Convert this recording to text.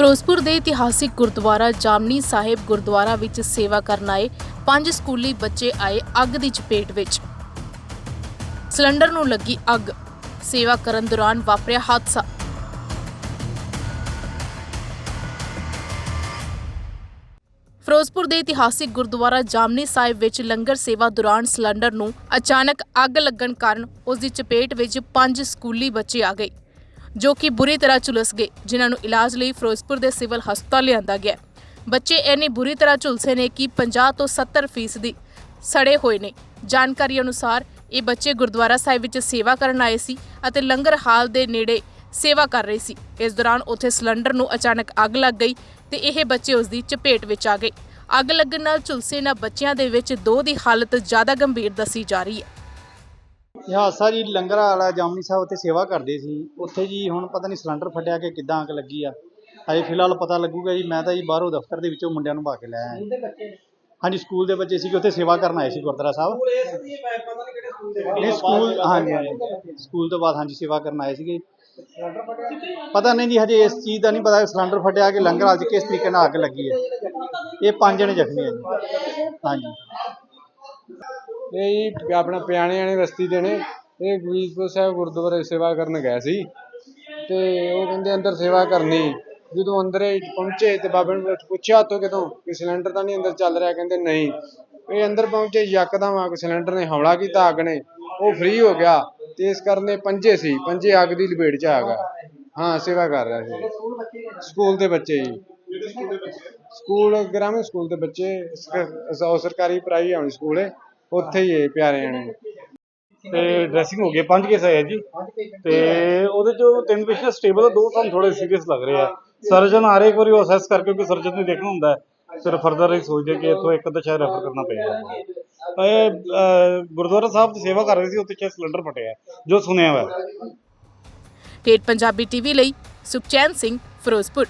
ਫਿਰੋਜ਼ਪੁਰ ਦੇ ਇਤਿਹਾਸਿਕ ਗੁਰਦੁਆਰਾ ਜਾਮਨੀ ਸਾਹਿਬ ਗੁਰਦੁਆਰਾ ਵਿੱਚ ਸੇਵਾ ਕਰਨ ਆਏ ਪੰਜ ਸਕੂਲੀ ਬੱਚੇ ਆਏ ਅੱਗ ਦੀ ਚਪੇਟ ਵਿੱਚ। ਸਿਲੰਡਰ ਨੂੰ ਲੱਗੀ ਅੱਗ। ਸੇਵਾ ਕਰਨ ਦੌਰਾਨ ਵਾਪਰਿਆ ਹਾਦਸਾ। ਫਿਰੋਜ਼ਪੁਰ ਦੇ ਇਤਿਹਾਸਿਕ ਗੁਰਦੁਆਰਾ ਜਾਮਨੀ ਸਾਹਿਬ ਵਿੱਚ ਲੰਗਰ ਸੇਵਾ ਦੌਰਾਨ ਸਿਲੰਡਰ ਨੂੰ ਅਚਾਨਕ ਅੱਗ ਲੱਗਣ ਕਾਰਨ ਉਸ ਦੀ ਚਪੇਟ ਵਿੱਚ ਪੰਜ ਸਕੂਲੀ ਬੱਚੇ ਆ ਗਏ। ਜੋ ਕਿ ਬੁਰੀ ਤਰ੍ਹਾਂ ਝੁਲਸ ਗਏ, ਜਿਨ੍ਹਾਂ ਨੂੰ ਇਲਾਜ ਲਈ ਫਿਰੋਜ਼ਪੁਰ ਦੇ ਸਿਵਲ ਹਸਪਤਾਲ ਲਿਆਂਦਾ ਗਿਆ ਬੱਚੇ ਇੰਨੀ ਬੁਰੀ ਤਰ੍ਹਾਂ ਝੁਲਸੇ ਨੇ ਕਿ 50 ਤੋਂ 70 ਫੀਸਦੀ ਸੜੇ ਹੋਏ ਨੇ। ਜਾਣਕਾਰੀ ਅਨੁਸਾਰ ਇਹ ਬੱਚੇ ਗੁਰਦੁਆਰਾ ਸਾਹਿਬ ਵਿੱਚ ਸੇਵਾ ਕਰਨ ਆਏ ਸੀ ਅਤੇ ਲੰਗਰ ਹਾਲ ਦੇ ਨੇੜੇ ਸੇਵਾ ਕਰ ਰਹੇ ਸੀ। ਇਸ ਦੌਰਾਨ ਉੱਥੇ ਸਿਲੰਡਰ ਨੂੰ ਅਚਾਨਕ ਅੱਗ ਲੱਗ ਗਈ ਤੇ ਇਹ ਬੱਚੇ ਉਸ ਦੀ ਚਪੇਟ ਵਿੱਚ ਆ ਗਏ। ਅੱਗ ਲੱਗਣ ਨਾਲ ਝੁਲਸੇ ਇਹਨਾਂ ਬੱਚਿਆਂ ਦੇ ਵਿੱਚ ਦੋ ਦੀ ਹਾਲਤ ਜ਼ਿਆਦਾ ਗੰਭੀਰ ਦੱਸੀ ਜਾ ਰਹੀ ਹੈ। ਹਾਦਸਾ ਜੀ ਲੰਗਰ ਵਾਲਾ ਜਾਮਨੀ ਸਾਹਿਬ ਉੱਥੇ ਸੇਵਾ ਕਰਦੇ ਸੀ। ਉੱਥੇ ਜੀ ਹੁਣ ਪਤਾ ਨਹੀਂ ਸਿਲੰਡਰ ਫਟਿਆ ਕਿ ਕਿੱਦਾਂ ਅੱਗ ਲੱਗੀ ਆ। ਅਜੇ ਫਿਲਹਾਲ ਪਤਾ ਲੱਗੂਗਾ ਜੀ ਮੈਂ ਤਾਂ ਜੀ ਬਾਹਰੋਂ ਦਫ਼ਤਰ ਦੇ ਵਿੱਚੋਂ ਮੁੰਡਿਆਂ ਨੂੰ ਭਾ ਕੇ ਲੈ ਆਇਆ ਹਾਂਜੀ ਸਕੂਲ ਦੇ ਬੱਚੇ ਸੀਗੇ ਉੱਥੇ ਸੇਵਾ ਕਰਨ ਆਏ ਸੀ ਗੁਰਦੁਆਰਾ ਸਾਹਿਬ। ਨਹੀਂ ਸਕੂਲ ਹਾਂਜੀ ਹਾਂਜੀ। ਸਕੂਲ ਤੋਂ ਬਾਅਦ ਹਾਂਜੀ ਸੇਵਾ ਕਰਨ ਆਏ ਸੀਗੇ। ਪਤਾ ਨਹੀਂ ਜੀ ਹਜੇ ਇਸ ਚੀਜ਼ ਦਾ ਨਹੀਂ ਪਤਾ ਸਿਲੰਡਰ ਫਟਿਆ ਕਿ ਲੰਗਰ 'ਚ ਕਿਸ ਤਰੀਕੇ ਨਾਲ ਅੱਗ ਲੱਗੀ ਹੈ। ਇਹ ਪੰਜ ਜਣੇ ਜ਼ਖਮੀ ਹੈ ਜੀ। ਹਾਂਜੀ। ਇਹ ਜੀ ਆਪਣਾ ਪਿਆਣੇ ਵਾਲੇ ਬਸਤੀ ਦੇ ਨੇ। ਇਹ ਗੁਰੀਦਪੁਰ ਸਾਹਿਬ ਗੁਰਦੁਆਰੇ ਸੇਵਾ ਕਰਨ ਗਏ ਸੀ। ਤੇ ਉਹ ਕਹਿੰਦੇ ਅੰਦਰ ਸੇਵਾ ਕਰਨੀ। ਜਦੋਂ ਅੰਦਰ ਇਹ ਪਹੁੰਚੇ ਤੇ ਬਾਬੇ ਨੂੰ ਪੁੱਛਿਆ ਤੋਂ ਕਿਤੋਂ ਕਿ ਸਿਲੰਡਰ ਤਾਂ ਨਹੀਂ ਅੰਦਰ ਚੱਲ ਰਿਹਾ? ਕਹਿੰਦੇ ਨਹੀਂ। ਇਹ ਅੰਦਰ ਪਹੁੰਚੇ ਯਕਦਮ ਆ ਕੇ ਸਿਲੰਡਰ ਨੇ ਹਮਲਾ ਕੀਤਾ ਅੱਗ ਨੇ। ਉਹ ਫ੍ਰੀ ਹੋ ਗਿਆ। ਤੇ ਇਸ ਕਾਰਨ ਪੰਜੇ ਸੀ। ਪੰਜੇ ਅੱਗ ਦੀ ਲਪੇਟ 'ਚ ਆ ਗਿਆ। ਹਾਂ ਸੇਵਾ ਕਰ ਰਿਹਾ ਸੀ। ਸਕੂਲ ਦੇ ਬੱਚੇ ਜੀ। ਸਕੂਲ ਗ੍ਰਾਮੀਣ ਸਕੂਲ ਦੇ ਬੱਚੇ। ਸਰਕਾਰੀ ਪ੍ਰਾਈਵੇਟ ਸਕੂਲ। ਹੈ ਉੱਥੇ ਹੀ ਇਹ ਪਿਆਰੇ ਨੇ। ਤੇ ਡਰੈਸਿੰਗ ਹੋ ਗਈ ਪੰਜ ਕੇਸ ਆਏ ਆ ਜੀ। ਤੇ ਉਹਦੇ ਚੋਂ ਤਿੰਨ ਪੇਸ਼ੈਂਟ ਸਟੇਬਲ ਆ ਦੋ ਸਾਨੂੰ ਥੋੜੇ ਸੀਰੀਅਸ ਲੱਗ ਰਹੇ ਆ। ਸਰਜਨ ਆ ਰਹੇ ਇੱਕ ਵਾਰੀ ਉਹ ਅਸੈਸ ਕਰਕੇ ਕਿਉਂਕਿ ਸਰਜਨ ਨੇ ਦੇਖਣਾ ਹੁੰਦਾ ਫਿਰ ਫਰਦਰ ਹੀ ਸੋਚਦੇ ਕਿ ਇੱਥੋਂ ਇੱਕ ਤਾਂ ਸ਼ਾਇਦ ਰੈਫਰ ਕਰਨਾ ਪਏਗਾ। ਇਹ ਅਹ, ਗੁਰਦੁਆਰਾ ਸਾਹਿਬ ਦੀ ਸੇਵਾ ਕਰ ਰਹੇ ਸੀ ਉੱਥੇ ਸ਼ਾਇਦ ਸਿਲੰਡਰ ਫਟਿਆ ਜੋ ਸੁਣਿਆ ਹੋਇਆ। ਟੇਟ ਪੰਜਾਬੀ ਟੀਵੀ ਲਈ ਸੁਖਚੈਨ ਸਿੰਘ ਫਿਰੋਜ਼ਪੁਰ।